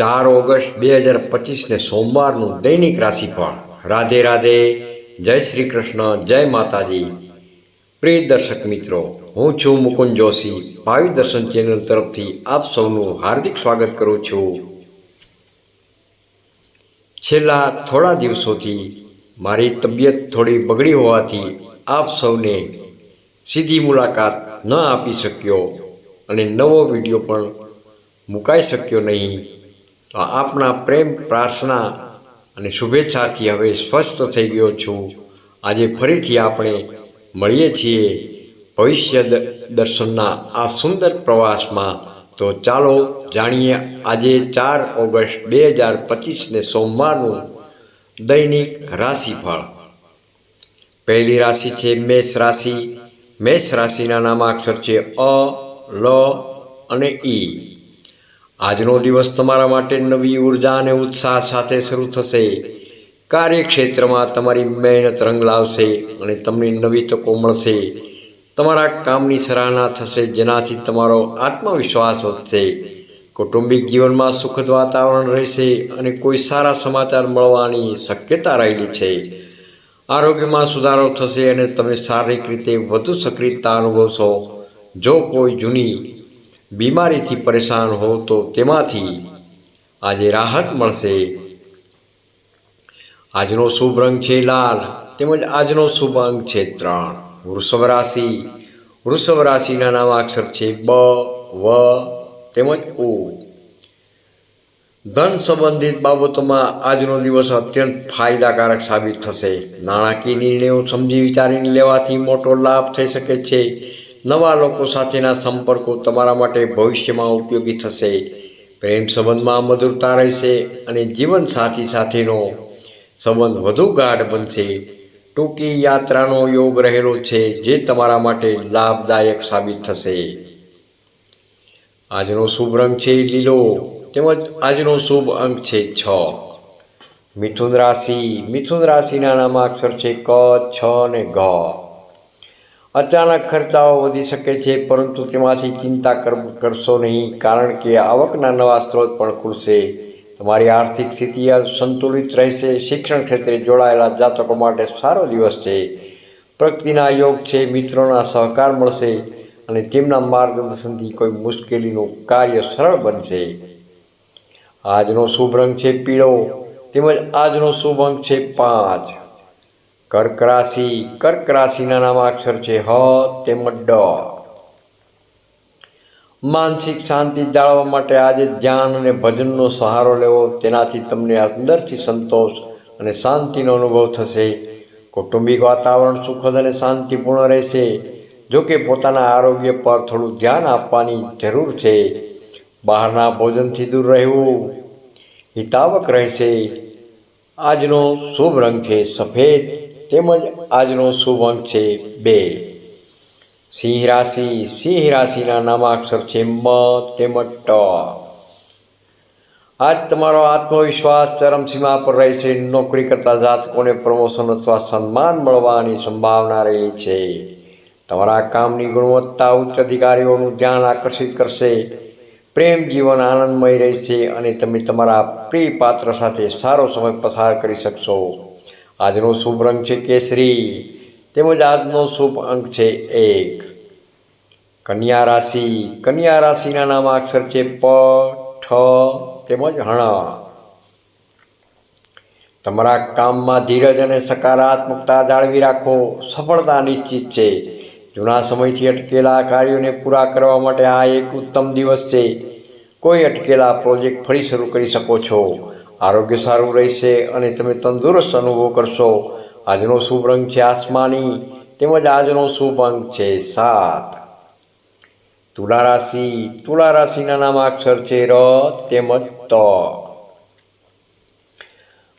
ચાર ઓગસ્ટ બે હજાર પચીસને સોમવારનું દૈનિક રાશિફળ. રાધે રાધે, જય શ્રી કૃષ્ણ, જય માતાજી. પ્રિય દર્શક મિત્રો, હું છું મુકુંદ જોશી. ભાવિ દર્શન ચેનલ તરફથી આપ સૌનું હાર્દિક સ્વાગત કરું છું. છેલ્લા થોડા દિવસોથી મારી તબિયત થોડી બગડી હોવાથી આપ સૌને સીધી મુલાકાત ન આપી શક્યો અને નવો વીડિયો પણ મુકાઈ શક્યો નહીં. તો આપના પ્રેમ, પ્રાર્થના અને શુભેચ્છાથી હવે સ્વસ્થ થઈ ગયો છું. આજે ફરીથી આપણે મળીએ છીએ ભવિષ્ય દર્શનના આ સુંદર પ્રવાસમાં. તો ચાલો જાણીએ આજે ચાર ઓગસ્ટ બે હજાર પચીસને સોમવારનું દૈનિક રાશિફળ. પહેલી રાશિ છે મેષ રાશિ. મેષ રાશિના નામાક્ષર છે અ, લ અને ઈ. આજનો દિવસ તમારા માટે નવી ઊર્જા અને ઉત્સાહ સાથે શરૂ થશે. કાર્યક્ષેત્રમાં તમારી મહેનત રંગ લાવશે અને તમને નવી તકો મળશે. તમારા કામની સરાહના થશે, જેનાથી તમારો આત્મવિશ્વાસ વધશે. કૌટુંબિક જીવનમાં સુખદ વાતાવરણ રહેશે અને કોઈ સારા સમાચાર મળવાની શક્યતા રહેલી છે. આરોગ્યમાં સુધારો થશે અને તમે શારીરિક રીતે વધુ સક્રિયતા અનુભવશો. જો કોઈ જૂની બીમારીથી પરેશાન હો તો તેમાંથી આજે રાહત મળશે. આજનો શુભ રંગ છે લાલ, તેમજ આજનો શુભ અંક છે ત્રણ. વૃષભ રાશિ. વૃષભ રાશિના નામાક્ષર છે બ, વ, તેમજ ઉ. ધન સંબંધિત બાબતોમાં આજનો દિવસ અત્યંત ફાયદાકારક સાબિત થશે. નાણાકીય નિર્ણયો સમજી વિચારીને લેવાથી મોટો લાભ થઈ શકે છે. નવા લોકો સાથેના સંપર્કો તમારા માટે ભવિષ્યમાં ઉપયોગી થશે. પ્રેમ સંબંધમાં મધુરતા રહેશે અને જીવનસાથી સાથેનો સંબંધ વધુ ગાઢ બનશે. ટૂંકી યાત્રાનો યોગ રહેલો છે જે તમારા માટે લાભદાયક સાબિત થશે. આજનો શુભ રંગ છે લીલો તેમજ આજનો શુભ અંક છે છ. મિથુન રાશિ, મિથુન રાશિના નામાક્ષર છે ક, છ અને ઘ. અચાનક ખર્ચાઓ વધી શકે છે, પરંતુ તેમાંથી ચિંતા કર- કરશો નહીં, કારણ કે આવકના નવા સ્ત્રોત પણ ખુલશે. તમારી આર્થિક સ્થિતિ સંતુલિત રહેશે, શિક્ષણ ક્ષેત્રે જોડાયેલા જાતકો માટે સારો દિવસ છે. પ્રગતિના યોગ છે, મિત્રોના સહકાર મળશે અને તેમના માર્ગદર્શનથી કોઈ મુશ્કેલીનું કાર્ય સરળ બનશે. આજનો શુભ રંગ છે પીળો, તેમજ આજનો શુભ અંક છે પાંચ. કર્ક રાશિ કર્ક રાશિના નામાક્ષર છે હ તેમજ ડ. માનસિક શાંતિ જાળવવા માટે આજે ધ્યાન અને ભજનનો સહારો લેવો, તેનાથી તમને અંદરથી સંતોષ અને શાંતિનો અનુભવ થશે. કૌટુંબિક વાતાવરણ સુખદ અને શાંતિપૂર્ણ રહેશે. જો કે પોતાના આરોગ્ય પર થોડું ધ્યાન આપવાની જરૂર છે. બહારના ભોજનથી દૂર રહેવું હિતાવક રહેશે. આજનો શુભ રંગ છે સફેદ. તેમજ આજનો શુભ અંક છે બે. સિંહ રાશિ, સિંહ રાશિના નામાક્ષર છે મ તેમજ ટ. આજ તમારો આત્મવિશ્વાસ ચરમસીમા પર રહેશે. નોકરી કરતા જાતકોને પ્રમોશન અથવા સન્માન મળવાની સંભાવના રહી છે. તમારા કામની ગુણવત્તા ઉચ્ચ અધિકારીઓનું ધ્યાન આકર્ષિત કરશે. પ્રેમ જીવન આનંદમય રહેશે અને તમે તમારા પ્રિય પાત્ર સાથે સારો સમય પસાર કરી શકશો. આજનો શુભ રંગ છે કેસરી. તેમજ આજનો શુભ અંક છે એક. કન્યા રાશિ. કન્યા રાશિના નામ અક્ષર છે પ, ઠ, તેમજ હણ. તમારા કામમાં ધીરજ અને સકારાત્મકતા જાળવી રાખો. સફળતા નિશ્ચિત છે. જૂના સમયથી અટકેલા કાર્યોને પૂરા કરવા માટે આ એક ઉત્તમ દિવસ છે. કોઈ અટકેલા પ્રોજેક્ટ ફરી શરૂ કરી શકો છો. આરોગ્ય સારું રહેશે અને તમે તંદુરસ્ત અનુભવ કરશો. આજનો શુભ રંગ છે આસમાની, તેમજ આજનો શુભ અંક છે સાત. તુલા રાશિ, તુલા રાશિના નામાક્ષર છે ર, તેમજ ત.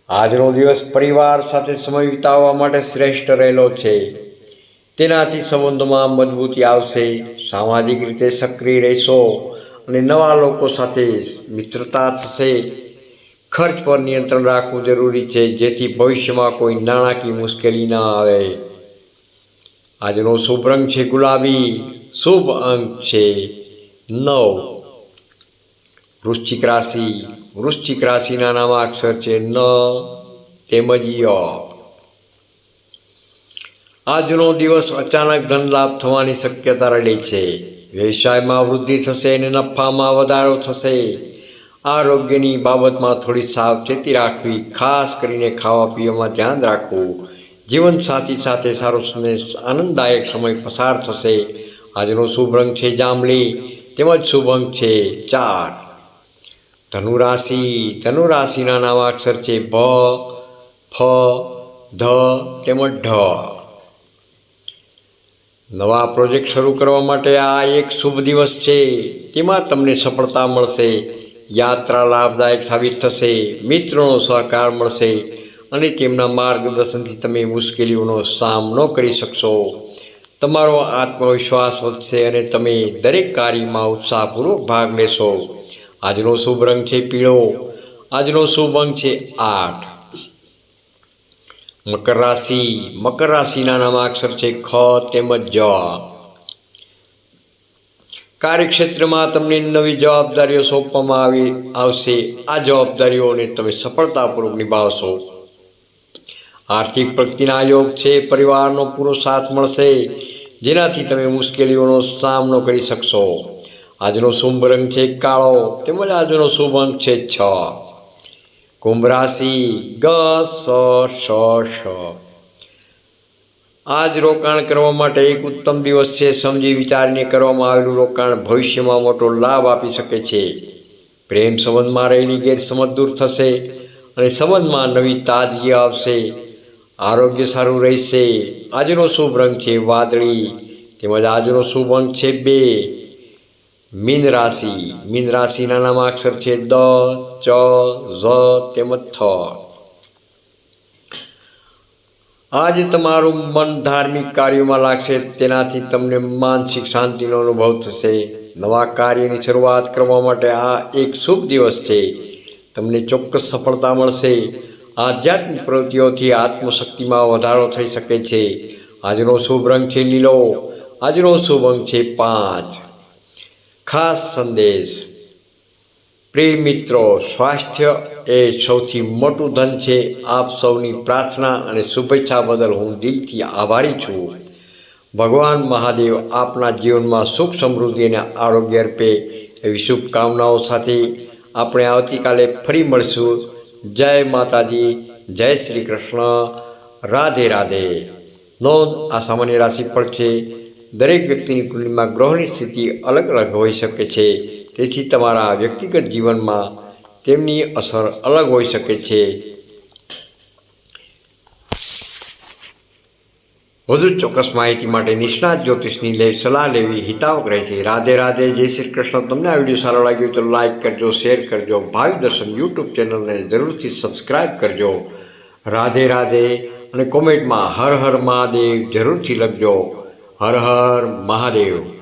આજનો દિવસ પરિવાર સાથે સમય વિતાવવા માટે શ્રેષ્ઠ રહેલો છે. તેનાથી સંબંધોમાં મજબૂતી આવશે, સામાજિક રીતે સક્રિય રહેશો અને નવા લોકો સાથે મિત્રતા થશે. ખર્ચ પર નિયંત્રણ રાખવું જરૂરી છે, જેથી ભવિષ્યમાં કોઈ નાણાકીય મુશ્કેલી ન આવે. આજનો શુભ રંગ છે ગુલાબી. શુભ અંક છે નવ. વૃશ્ચિક રાશિ. વૃશ્ચિક રાશિના નામાક્ષર છે ન, તેમજ ય. આજનો દિવસ અચાનક ધન લાભ થવાની શક્યતા રહેલી છે. વ્યવસાયમાં વૃદ્ધિ થશે અને નફામાં વધારો થશે. આરોગ્યની બાબતમાં થોડી સાવચેતી રાખવી, ખાસ કરીને ખાવા પીવામાં ધ્યાન રાખવું. જીવનસાથી સાથે સારો સંદેશ, આનંદદાયક સમય પસાર થશે. આજનો શુભ રંગ છે જાંબલી, તેમજ શુભ અંક છે ચાર. ધનુ રાશિ ધનુ રાશિના નામાક્ષર છે ભ, ફ, ધ, તેમજ ઢ. નવા પ્રોજેક્ટ શરૂ કરવા માટે આ એક શુભ દિવસ છે. તેમાં તમને સફળતા મળશે. યાત્રા લાભદાયક સાબિત થશે. મિત્રોનો સહકાર મળશે અને તેમના માર્ગદર્શનથી તમે મુશ્કેલીઓનો સામનો કરી શકશો. તમારો આત્મવિશ્વાસ વધશે અને તમે દરેક કાર્યમાં ઉત્સાહપૂર્વક ભાગ લેશો. આજનો શુભ રંગ છે પીળો. આજનો શુભ અંક છે આઠ. મકર રાશિ. મકર રાશિના નામાક્ષર છે ખ તેમજ જ. કાર્યક્ષેત્રમાં તમને નવી જવાબદારીઓ સોંપવામાં આવી આવશે. આ જવાબદારીઓને તમે સફળતાપૂર્વક નિભાવશો. આર્થિક પ્રગતિના યોગ છે, પરિવારનો પૂરો સાથ મળશે, જેનાથી તમે મુશ્કેલીઓનો સામનો કરી શકશો. આજનો શુભ રંગ છે કાળો, તેમજ આજનો શુભ અંક છે છ. કુંભ રાશિ, ગ, સ શ આજ રોકાણ કરવા માટે એક ઉત્તમ દિવસ છે, સમજી વિચારીને કરવામાં આવેલું રોકાણ ભવિષ્યમાં મોટો લાભ આપી શકે છે. પ્રેમ સંબંધમાં રહેલી ગેરસમજ દૂર થશે અને સંબંધમાં નવી તાજગી આવશે. આરોગ્ય સારું રહેશે. આજનો શુભ રંગ છે વાદળી, તેમજ આજનો શુભ અંક છે બે. મીન રાશિ. મીન રાશિના નામાક્ષર છે દ, ચ, ઝ, તેમજ થ. આજે તમારું મન ધાર્મિક કાર્યોમાં લાગશે, તેનાથી તમને માનસિક શાંતિનો અનુભવ થશે. નવા કાર્યની શરૂઆત કરવા માટે આ એક શુભ દિવસ છે. તમને ચોક્કસ સફળતા મળશે. આધ્યાત્મિક પ્રવૃત્તિઓથી આત્મશક્તિમાં વધારો થઈ શકે છે. આજનો શુભ રંગ છે લીલો. આજનો શુભ અંક છે પાંચ. ખાસ સંદેશ. પ્રિય મિત્રો સ્વાસ્થ્ય એ સૌથી મોટું ધન છે. આપ સૌની પ્રાર્થના અને શુભેચ્છા બદલ હું દિલથી આભારી છું. ભગવાન મહાદેવ આપના જીવનમાં સુખ સમૃદ્ધિ અને આરોગ્ય અર્પે એવી શુભકામનાઓ સાથે આપણે આવતીકાલે ફરી મળશું. જય માતાજી, જય શ્રી કૃષ્ણ. રાધે રાધે. નોંધ, આ સામાન્ય રાશિફળ છે. દરેક વ્યક્તિની કુંડલીમાં ગ્રહોની સ્થિતિ અલગ અલગ હોઈ શકે છે. તેથી તમારા વ્યક્તિગત જીવનમાં તેમની અસર અલગ હોઈ શકે છે. વધુ ચોક્કસ માહિતી માટે નિષ્ણાત જ્યોતિષની લે, સલાહ લેવી હિતાવક રહે છે. રાધે રાધે, જય શ્રી કૃષ્ણ. તમને આ વીડિયો સારો લાગ્યો તો લાઇક કરજો શેર કરજો, ભાવિ દર્શન યુટ્યુબ ચેનલને જરૂરથી સબસ્ક્રાઈબ કરજો. રાધે રાધે અને કોમેન્ટમાં હર હર મહાદેવ જરૂરથી લખજો. હર હર મહાદેવ.